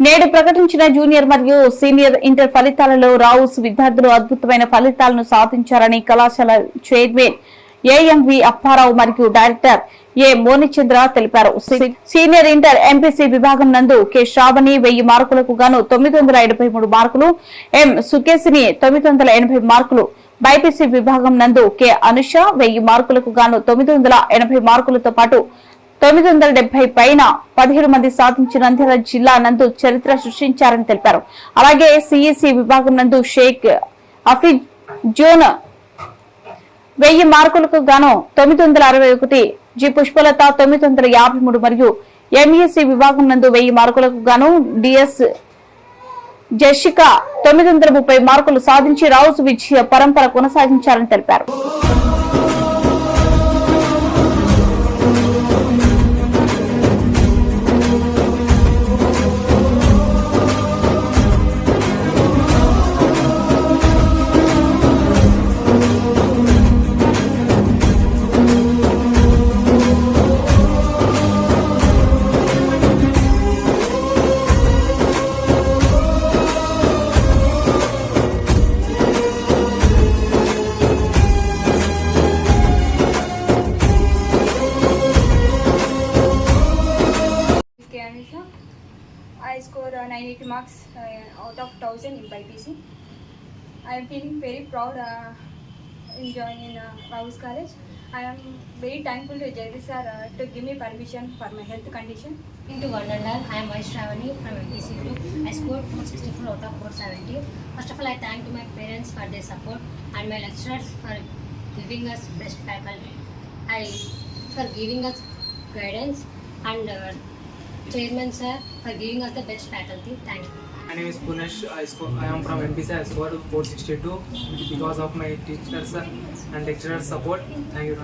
నేడు ప్రకటించిన జూనియర్ మరియు సీనియర్ ఇంటర్ ఫలితాలలో రావుస్ విద్యార్థులు అద్భుతమైన ఫలితాలను సాధించారని కళాశాల చైర్మన్ ఏఎంవి అప్పారావు మరియు డైరెక్టర్ ఏ మోనిచంద్ర తెలిపారు. సీనియర్ ఇంటర్ ఎంపీసీ విభాగం నందు కె శ్రావణి వెయ్యి మార్కులకు గాను తొమ్మిది వందల ఎనభై మూడు మార్కులు ఎం సుకేసిని తొమ్మిది వందల ఎనభై మార్కులు బైపీసీ విభాగం నందు కె అనుష వెయ్యి మార్కులకు గాను తొమ్మిది వందల ఎనభై మార్కులతో పాటు తొమ్మిది వందల డెబ్బై పైన పదిహేడు మంది సాధించినందున జిల్లా నందు చరిత్ర సృష్టించారని తెలిపారు. అలాగే సిఈసి విభాగం నందు షేక్ అఫీజ్ జోన్ వెయ్యి మార్కులకు గాను తొమ్మిది వందల అరవై ఒకటి జి పుష్పలత తొమ్మిది వందల యాభై మూడు మరియు ఎంఈసి విభాగం నందు వెయ్యి మార్కులకు గాను డిఎస్ జషిక తొమ్మిది వందల ముప్పై మార్కులు సాధించి రౌస్ విజయ పరంపర కొనసాగించారని తెలిపారు. Marks uh, out of 1000 in BPC. I am feeling very proud uh, in joining uh, College. I am very thankful to Jagdish sir uh, to give me permission for my health condition. Into Wonderland, I am Vaishravani from MPC Group. I scored 464 out of 470. First of all, I thank to my parents for their support and my lecturers for giving us best faculty. I for giving us guidance and uh, chairman sir for giving us the best faculty. Thank you. My name is Punesh. I, sco- I am from MPC. I scored 462 because of my teachers and lecturers' support. Thank you.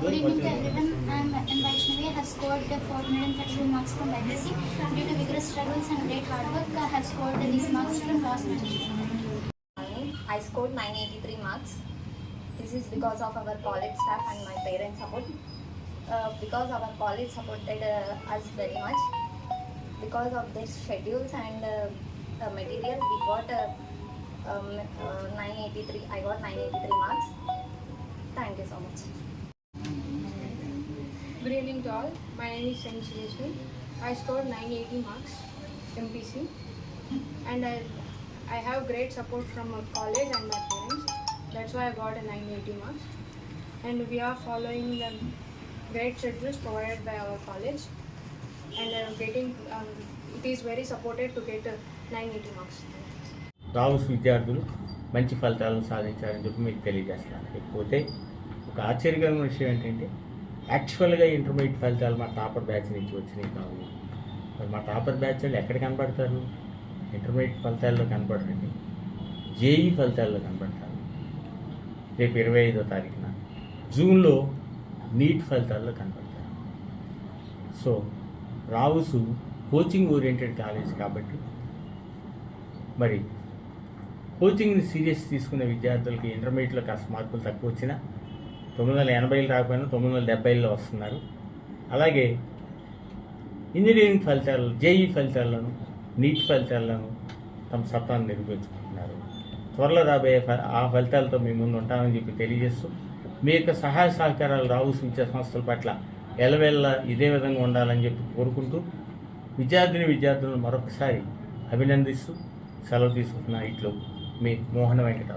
Good evening to everyone. I am. Vaishnavi. I have scored 432 marks from IBC. Due to vigorous struggles and great hard work, I have scored these marks from loss management. I scored 983 marks. This is because of our college staff and my parents' support. Uh, because our college supported uh, us very much. Because of their schedules and uh, material, we got um, uh, 983. I got 983 marks. Thank you so much. Good evening to all. My name is Sujeshni. I scored 980 marks MPC and I, I have great support from my college and my parents. That's why I got a 980 marks. And we are following the great schedules provided by our college. And I'm getting, um, it is very supported to get uh, 980 marks. Rao's విద్యార్థులు మంచి ఫలితాలను సాధించారని చెప్పి మీకు తెలియజేస్తాను లేకపోతే ఒక ఆశ్చర్యకరమైన విషయం ఏంటంటే యాక్చువల్గా ఇంటర్మీడియట్ ఫలితాలు మా టాపర్ బ్యాచ్ నుంచి వచ్చినాయి కావు. మరి మా టాపర్ బ్యాచ్ వాళ్ళు ఎక్కడ కనబడతారు? ఇంటర్మీడియట్ ఫలితాల్లో కనపడరండి జేఈ ఫలితాల్లో కనబడతారు. రేపు ఇరవై ఐదో తారీఖున. జూన్లో నీట్ ఫలితాల్లో కనబడతారు సో రావుసు కోచింగ్ ఓరియంటెడ్ కాలేజ్ కాబట్టి మరి కోచింగ్ని సీరియస్ తీసుకునే విద్యార్థులకి ఇంటర్మీడియట్లో కాస్త మార్కులు తక్కువ వచ్చినా తొమ్మిది వందల ఎనభైలు రాకపోయినా తొమ్మిది వందల డెబ్బైలో వస్తున్నారు. అలాగే ఇంజనీరింగ్ ఫలితాలు జేఈ ఫలితాలను నీట్ ఫలితాలను తమ సత్తాను నిరూపించుకుంటున్నారు. త్వరలో రాబోయే ఫ- ఆ ఫలితాలతో మీ ముందు ఉంటామని చెప్పి తెలియజేస్తూ మీ యొక్క సహాయ సహకారాలు రావు విద్యా సంస్థల పట్ల. ఎలవెల్ల ఇదే విధంగా ఉండాలని చెప్పి కోరుకుంటూ విద్యార్థిని విద్యార్థులను మరొకసారి అభినందిస్తూ సెలవు తీసుకుంటున్న ఇట్లో మీ మోహన వెంకట